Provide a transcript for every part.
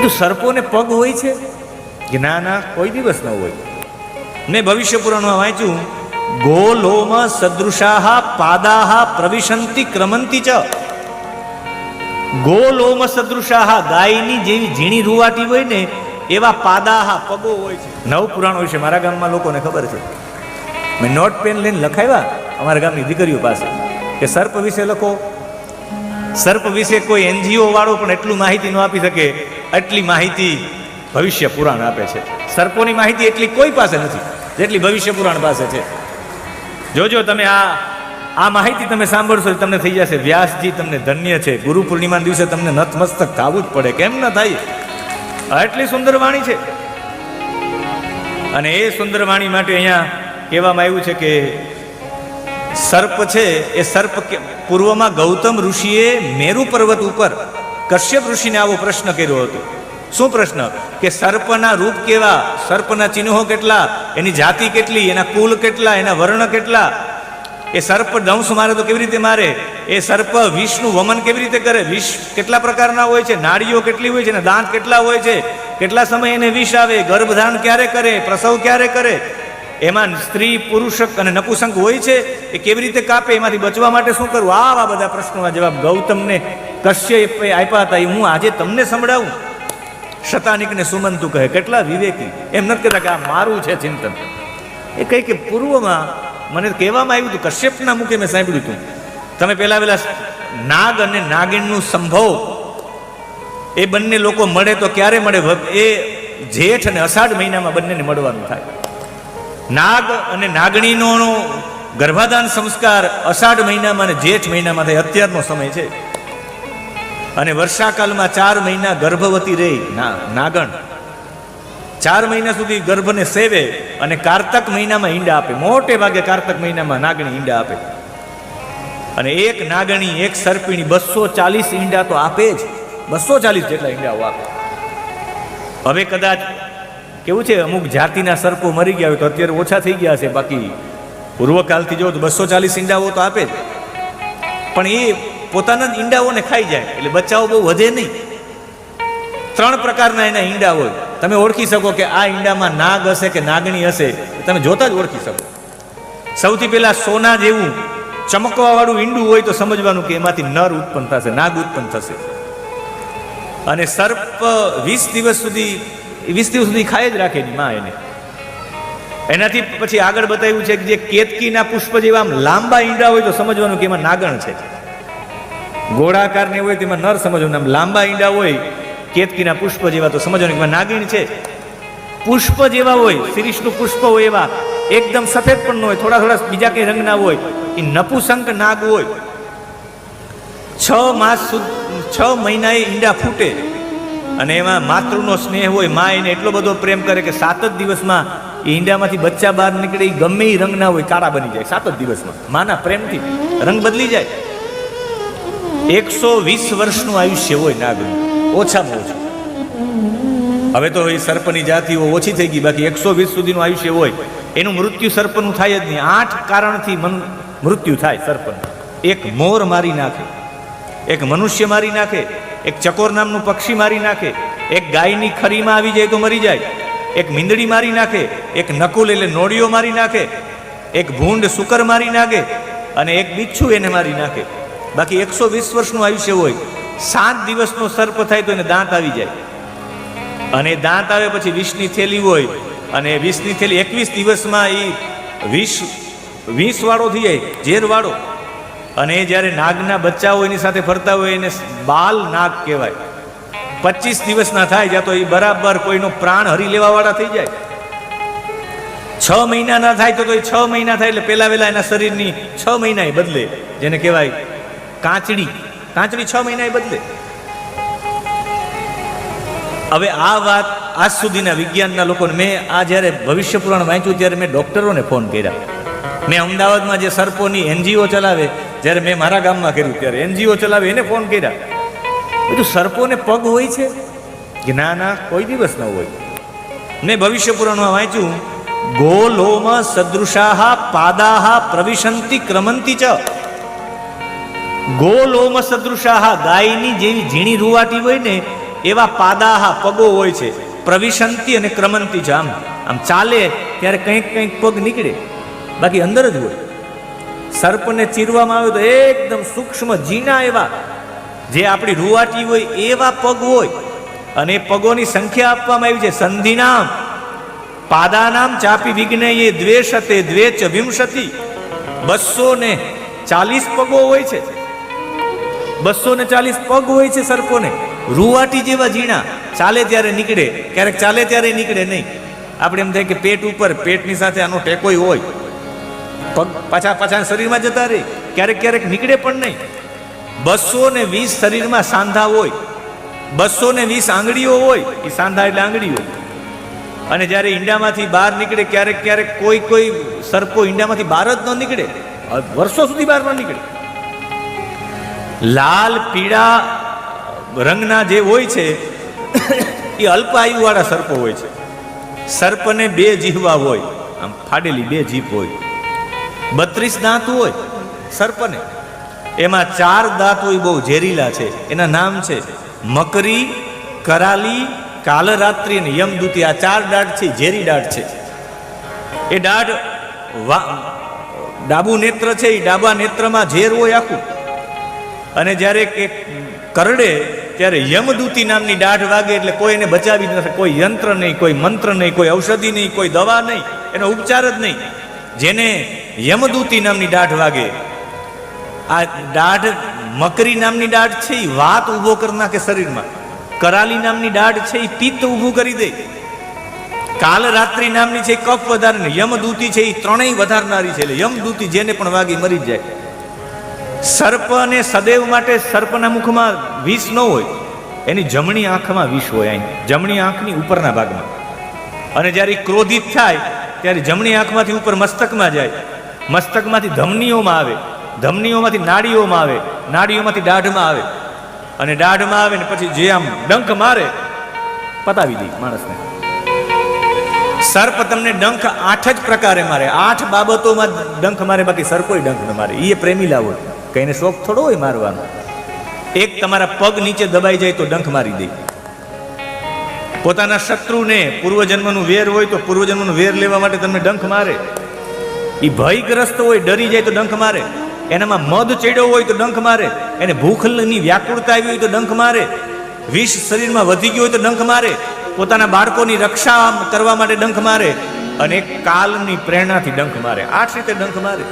બધું સર્પોને પગ હોય છે? કે ના ના, કોઈ દિવસ ન હોય. મેં ભવિષ્ય પુરાણમાં વાંચ્યું, ગોલોમ સદૃશાહ પાદાહ પ્રવિશંતિ ક્રમંતિ ચ. ગોલોમ સદૃશાહ ગાયની જેવી ઝીણી રૂવાટી હોય ને, એવા પાદાહા પગો હોય છે. નવ પુરાણ હોય છે, મારા ગામમાં લોકોને ખબર છે. મેં નોટ, પેન લઈને લખાવ્યા અમારા ગામની દીકરીઓ પાસે કે સર્પ વિશે લખો. સર્પ વિશે કોઈ એનજીઓ વાળો પણ એટલું માહિતી ન આપી શકે એટલી માહિતી ભવિષ્ય પુરાણ આપે છે. સર્પોની માહિતી એટલી કોઈ પાસે નથી, જેટલી ભવિષ્ય પુરાણ પાસે છે. જોજો તમે આ આ માહિતી તમે સાંભળશો તમને થઈ જશે વ્યાસજી તમને ધન્ય છે. ગુરુ પૂર્ણિમા દિવસે તમને નતમસ્તક થવું જ પડે, કેમ ન થાય? એટલી સુંદર વાણી છે. અને એ સુંદર વાણી માટે અહીંયા કહેવામાં આવ્યું છે કે સર્પ છે, એ સર્પ પૂર્વમાં ગૌતમ ઋષિએ મેરુ પર્વત ઉપર કશ્યપ ઋષિને આવો પ્રશ્ન કર્યો હતો. શું પ્રશ્ન? કે સર્પના રૂપ કેવા? સર્પના ચિહ્નો કેટલા? એની જાતિ કેટલી? એના કુલ કેટલા? એના વર્ણ કેટલા? એ સર્પ દંશ મારે તો કેવી રીતે મારે? એ સર્પ વિષનું વમન કેવી રીતે કરે? વિષ કેટલા પ્રકારના હોય છે? નાડીઓ કેટલી હોય છે? અને દાંત કેટલા હોય છે? કેટલા સમય એને વિષ આવે? ગર્ભધારણ ક્યારે કરે? પ્રસવ ક્યારે કરે? એમાં સ્ત્રી, પુરુષક અને નપુસંક હોય છે, એ કેવી રીતે કાપે, એમાંથી બચવા માટે શું કરવું? આવા બધા પ્રશ્નોના જવાબ ગૌતમને કશ્યપે આપ્યા હતા. એ હું આજે તમને સંભળાવું. શતાનિકને સુમંતુ કહે, કેટલા વિવેકી. એમ નથી કહેતા કે આ મારું છે ચિંતન. એ કહે કે, પૂર્વમાં મને કહેવામાં આવ્યું હતું, કશ્યપના મુખે મેં સાંભળ્યું હતું. તમે પેલા પેલા નાગ અને નાગિનનું સંભવ. એ બંને લોકો મળે તો ક્યારે મળે? એ જેઠ અને અષાઢ મહિનામાં બંનેને મળવાનું થાય. નાગ અને નાગણીનો ગર્ભાધાન સંસ્કાર અષાઢ મહિનામાં અને જેઠ મહિનામાં થાય. અત્યારનો સમય છે. અને વર્ષાકાલમાં ચાર મહિના ગર્ભવતી રહી નાગણ. ચાર મહિના સુધી ગર્ભને સેવે અને કારતક મહિનામાં ઈંડા આપે. મોટે ભાગે કારતક મહિનામાં નાગણી ઈંડા આપે. અને એક નાગણી, એક સર્પિણી બસો ચાલીસ ઈંડા તો આપે જ. બસો ચાલીસ જેટલા ઈંડાઓ આપે. હવે કદાચ કેવું છે? અમુક જાતિના સર્પો મરી ગયા હોય તો અત્યારે ઓછા થઈ ગયા છે બાકી પૂર્વકાલથી જો બસો ચાલીસ ઈંડાઓ તો આપે જ. પણ એ પોતાના જ ઈંડાઓને ખાઈ જાય. એટલે બચ્ચાઓ બહુ વધે નહીં. ત્રણ પ્રકારના એના ઈંડા હોય. તમે ઓળખી શકો કે આ ઈંડામાં નાગ હશે કે નાગણી હશે. તમે જોતા જ ઓળખી શકો. સૌથી પહેલા સોના જેવું ચમકવાવાળું ઈંડું હોય તો સમજવાનું કે એમાંથી નર ઉત્પન્ન થશે, નાગ ઉત્પન્ન થશે. અને સર્પ વીસ દિવસ સુધી વીસ દિવસ સુધી ખાય જ રાખે માં એને. એનાથી પછી આગળ બતાવ્યું છે કે જે કેતકીના પુષ્પ જેવા આમ લાંબા ઈંડા હોય તો સમજવાનું કે એમાં નાગણ છે. ગોળાકાર ને હોય તેમાં નર સમજવાનું. આમ લાંબા ઈંડા હોય, કેતકીના પુષ્પ જેવા તો સમજવાનું કે એમાં નાગીણ છે. પુષ્પ જેવા હોય શિરીષનું પુષ્પ હોય એવા, એકદમ સફેદ પણ ન હોય, થોડા થોડા બીજા કઈ રંગના હોય, એ નપુસંક નાગ હોય. છ માસ છ મહિનાએ ઈંડા ફૂટે. અને એમાં માતૃનો સ્નેહ હોય મા એને એટલો બધો પ્રેમ કરે કે સાત જ દિવસમાં એ ઈંડામાંથી બચ્ચા બહાર નીકળે એ ગમે એ રંગના હોય, કાળા બની જાય, સાત જ દિવસમાં. માના પ્રેમથી રંગ બદલી જાય. એકસો વીસ વર્ષનું આયુષ્ય હોય નાગનું. ઓછામાં ઓછું. હવે તો એ સર્પની જાતિઓ ઓછી થઈ ગઈ, બાકી એકસો વીસ સુધીનું આયુષ્ય હોય. એનું મૃત્યુ સર્પનું થાય જ નહીં. આઠ કારણથી મન- મૃત્યુ થાય સર્પનું. એક મોર મારી નાખે. એક મનુષ્ય મારી નાખે. એક ચકોર નામનું પક્ષી મારી નાખે. એક ગાયની ખરીમાં આવી જાય તો મરી જાય. એક મીંદડી મારી નાખે. એક નકુલ એટલે નોળીઓ મારી નાખે. એક ભૂંડ સુકર મારી નાખે અને એક બિચ્છુ એને મારી નાખે. બાકી એકસો વીસ વર્ષનું આયુષ્ય હોય. સાત દિવસનો સર્પ થાય તો એને દાંત આવી જાય. અને દાંત આવે પછી વીસની થેલી હોય અને વીસની થેલી એકવીસ દિવસમાં એ વીસ વીસ વાળો થઈ જાય. ઝેર વાળો અને એ જ્યારે નાગના બચ્ચા હોય એની સાથે ફરતા હોય એને બાલ નાગ કહેવાય. પચીસ દિવસના થાય જ્યાં તો એ બરાબર કોઈનો પ્રાણ હરી લેવાવાળા થઈ જાય. છ મહિના ના થાય તો એ છ મહિના થાય એટલે પેલા વેલા એના શરીરની છ મહિના એ બદલે. જેને કહેવાય કાચડી. કાચડી છ મહિના બદલે. હવે આ વાત આજ સુધીના વિજ્ઞાનના લોકોને મેં આ જ્યારે ભવિષ્ય પુરાણ વાંચ્યું ત્યારે મેં ડૉક્ટરોને ફોન કર્યા. મેં અમદાવાદમાં જે સર્પોની એનજીઓ ચલાવે જ્યારે મેં મારા ગામમાં કર્યું ત્યારે એનજીઓ ચલાવે, એને ફોન કર્યા. બધું સર્પોને પગ હોય છે? કે, ના ના, કોઈ દિવસ ન હોય. મેં ભવિષ્ય પુરાણમાં વાંચ્યું, ગોલોમ સદૃશાહ પાદાહ પ્રવિશંતિ ક્રમંતી ચ. ગોલોમ સદૃશાહ ગાયની જેવી ઝીણી રૂવાટી હોય ને, એવા પાદાહા પગો હોય છે, પ્રવિશંતિ અને ક્રમંતી છે આમ આમ ચાલે ત્યારે કંઈક કંઈક પગ નીકળે. બાકી અંદર જ હોય. સર્પને ચીરવામાં આવ્યું તો એકદમ સૂક્ષ્મ ઝીણા એવા. જે આપણી રૂવાટી હોય એવા પગ હોય. અને પગોની સંખ્યા આપવામાં આવી છે સંધિનામ. પાદાનામ ચાપી વિઘ્ન દ્વેષતે દ્વેચ વિંશતિ બસો ને ચાલીસ પગો હોય છે. બસો ને ચાલીસ પગ હોય છે સર્પોને. રૂવાટી જેવા ઝીણા ચાલે ત્યારે નીકળે. ક્યારેક ચાલે ત્યારે નીકળે નહીં. આપણે એમ થાય કે પેટ ઉપર, પેટની સાથે આનો ટેકોય હોય. પગ પાછા પાછા શરીરમાં જતા રહે ક્યારેક ક્યારેક નીકળે પણ નહીં. બસો ને વીસ શરીરમાં સાંધા હોય. બસો ને વીસ આંગળીઓ હોય, એ સાંધા એટલે આંગળીઓ. અને જ્યારે ઈંડામાંથી બહાર નીકળે, ક્યારેક ક્યારેક કોઈ કોઈ સર્પો ઈંડામાંથી બહાર જ ન નીકળે. વર્ષો સુધી બહાર ન નીકળે. લાલ, પીળા રંગના જે હોય છે, એ અલ્પ આયુવાળા સર્પો હોય છે. સર્પને બે જીહવા હોય. આમ ફાડેલી બે જીભ હોય. બત્રીસ દાંત હોય, સર્પને. એમાં ચાર દાંત હોય બહુ ઝેરીલા છે. એના નામ છે મકરી, કરાલી, કાલરાત્રિ અને યમદૂતી. આ ચાર દાઢ છે, ઝેરી દાઢ છે. એ વા, ડાબુ નેત્ર છે, એ ડાબા નેત્રમાં ઝેર હોય આખું. અને જ્યારે કે કરડે, ત્યારે યમદૂતી નામની દાઢ વાગે એટલે કોઈ એને બચાવી જ નથી કોઈ યંત્ર નહીં, કોઈ મંત્ર નહીં, કોઈ ઔષધિ નહીં, કોઈ દવા નહીં. એનો ઉપચાર જ નહીં. જેને યમદૂતી નામની દાઢ વાગે. આ દાઢ મકરી નામની દાઢ છે એ વાત ઊભો કરી નાખે શરીરમાં. કરાલી નામની દાઢ છે એ પિત્ત ઊભું કરી દે. કાલ રાત્રિ નામની છે કફ વધારે યમદૂતી છે એ ત્રણેય વધારનારી છે. એટલે યમદૂતી જેને પણ વાગી મરી જાય. સર્પ અને સદૈવ માટે સર્પના મુખમાં વિષ ન હોય. એની જમણી આંખમાં વિષ હોય અહીં. જમણી આંખની ઉપરના ભાગમાં. અને જ્યારે ક્રોધિત થાય ત્યારે જમણી આંખમાંથી ઉપર મસ્તકમાં જાય. મસ્તકમાંથી ધમનીઓમાં આવે. ધમનીઓમાંથી નાડીઓમાં આવે. નાડીઓમાંથી દાઢમાં આવે. અને દાઢમાં આવે ને પછી જે આમ ડંખ મારે, પતાવી દે માણસને. સર્પ તમને ડંખ આઠ જ પ્રકારે મારે. આઠ બાબતોમાં ડંખ મારે, બાકી સર્પોય ડંખ ન મારે. એ પ્રેમી લાવો. કઈને શોખ થોડો હોય મારવાનો. એક તમારા પગ નીચે દબાઈ જાય તો ડંખ મારી દે. પોતાના શત્રુને પૂર્વજન્મનું વેર હોય તો પૂર્વજન્મનું વેર લેવા માટે તમને ડંખ મારે. એ ભયગ્રસ્ત હોય, ડરી જાય તો ડંખ મારે. એનામાં મધ ચડ્યો હોય તો ડંખ મારે. એને ભૂખની વ્યાકુળતા આવી હોય તો ડંખ મારે. વિષ શરીરમાં વધી ગયું હોય તો ડંખ મારે. પોતાના બાળકોની રક્ષા કરવા માટે ડંખ મારે. અને કાલની પ્રેરણાથી ડંખ મારે. આઠ રીતે ડંખ મારે.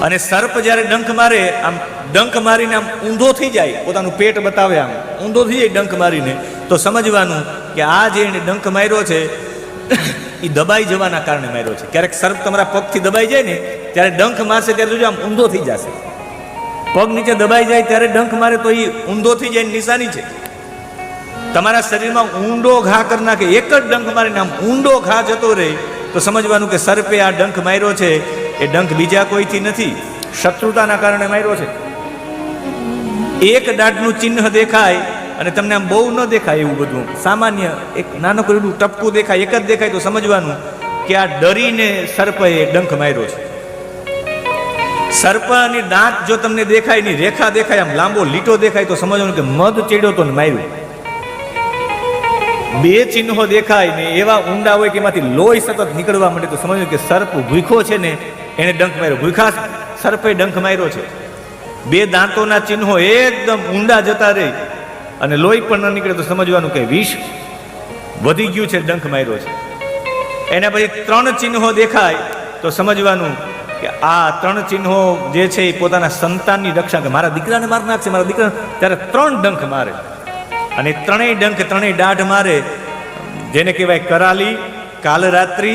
અને સર્પ જ્યારે ડંખ મારે, આમ ડંખ મારીને આમ ઊંધો થઈ જાય. પોતાનું પેટ બતાવે આમ. ઊંધો થઈ જાય ડંખ મારીને. તો સમજવાનું કે આ જે એને ડંખ માર્યો છે એ દબાઈ જવાના કારણે માર્યો છે. ક્યારેક સર્પ તમારા પગથી દબાઈ જાય ને, ત્યારે ડંખ મારશે ત્યારે જોજો આમ ઊંધો થઈ જશે. પગ નીચે દબાઈ જાય ત્યારે ડંખ મારે તો એ ઊંધો થઈ જાય નિશાની છે. તમારા શરીરમાં ઊંડો ઘા કરી નાખે, એક જ ડંખ મારીને આમ ઊંડો ઘા જતો રહે, તો સમજવાનું કે સર્પે આ ડંખ માર્યો છે, એ ડંખ બીજા કોઈથી નથી, શત્રુતાના કારણે માર્યો છે. એક દાઢનું ચિહ્ન દેખાય અને તમને આમ બહુ ન દેખાય એવું બધું. સામાન્ય એક નાનકડું એવું ટપકું દેખાય, એક જ દેખાય તો સમજવાનું કે આ ડરીને સર્પે ડંખ માર્યો છે. સર્પની દાંત જો તમને દેખાયની રેખા દેખાય, આમ લાંબો લીટો દેખાય તો સમજવાનું કે મધ ચેડ્યો તો માર્યું. બે ચિહ્નો દેખાય ને એવા ઊંડા હોય કે એમાંથી લોહી સતત નીકળવા માંડે તો સમજવું કે સર્પ ભૂખો છે ને એને ડંખ માર્યો. ભૂખા સર્પે ડંખ માર્યો છે. બે દાંતોના ચિહ્નો એકદમ ઊંડા જતા રહે. અને લોહી પણ ન નીકળે તો સમજવાનું કે વિષ વધી ગયું છે, ડંખ માર્યો છે. એના પછી ત્રણ ચિહ્નો દેખાય તો સમજવાનું કે આ ત્રણ ચિહ્નો જે છે એ પોતાના સંતાનની રક્ષા કે મારા દીકરાને માર નાખશે, મારા દીકરા ત્યારે ત્રણ ડંખ મારે. અને ત્રણેય ડંખ, ત્રણેય દાઢ મારે. જેને કહેવાય કરાલી, કાલરાત્રિ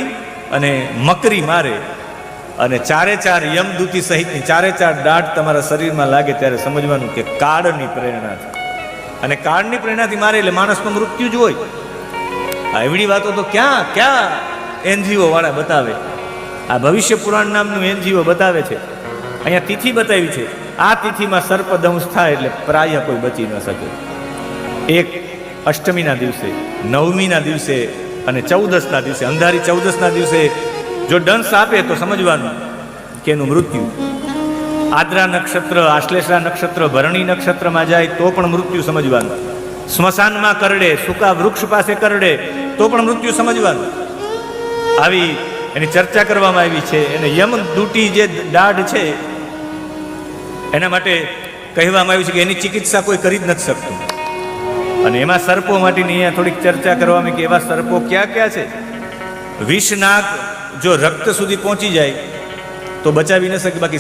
અને મકરી મારે. અને ચારે ચાર યમદૂતી સહિતની ચારે ચાર દાઢ તમારા શરીરમાં લાગે ત્યારે સમજવાનું કે કાળની પ્રેરણાથી અને કાળની પ્રેરણાથી મારે એટલે માણસનું મૃત્યુ જ હોય. આ એવડી વાતો તો ક્યાં ક્યાં એનજીઓ વાળા બતાવે? આ ભવિષ્ય પુરાણ નામનું એનજીઓ બતાવે છે. અહીંયા તિથિ બતાવી છે. આ તિથિમાં સર્પદંશ થાય એટલે પ્રાય કોઈ બચી ન શકે. એક અષ્ટમીના દિવસે, નવમીના દિવસે અને ચૌદસના દિવસે, અંધારી ચૌદસના દિવસે જો દંશ આપે તો સમજવાનું કે એનું મૃત્યુ આદ્રા નક્ષત્ર, આશ્લેષા નક્ષત્ર, ભરણી નક્ષત્રમાં જાય તો પણ મૃત્યુ સમજવાનું. સ્મશાનમાં કરડે, સૂકા વૃક્ષ પાસે કરડે, તો પણ મૃત્યુ સમજવાનું. આવી એની ચર્ચા કરવામાં આવી છે. અને યમ દૂટી જે દાઢ છે, એના માટે કહેવામાં આવ્યું છે કે એની ચિકિત્સા કોઈ કરી જ નથી શકતું. અને એમાં સર્પો માટેની અહીંયા થોડીક ચર્ચા કરવામાં કે એવા સર્પો ક્યાં ક્યાં છે? વિષનાક જો રક્ત સુધી પહોંચી જાય, તો બચાવી ન શકે, બાકી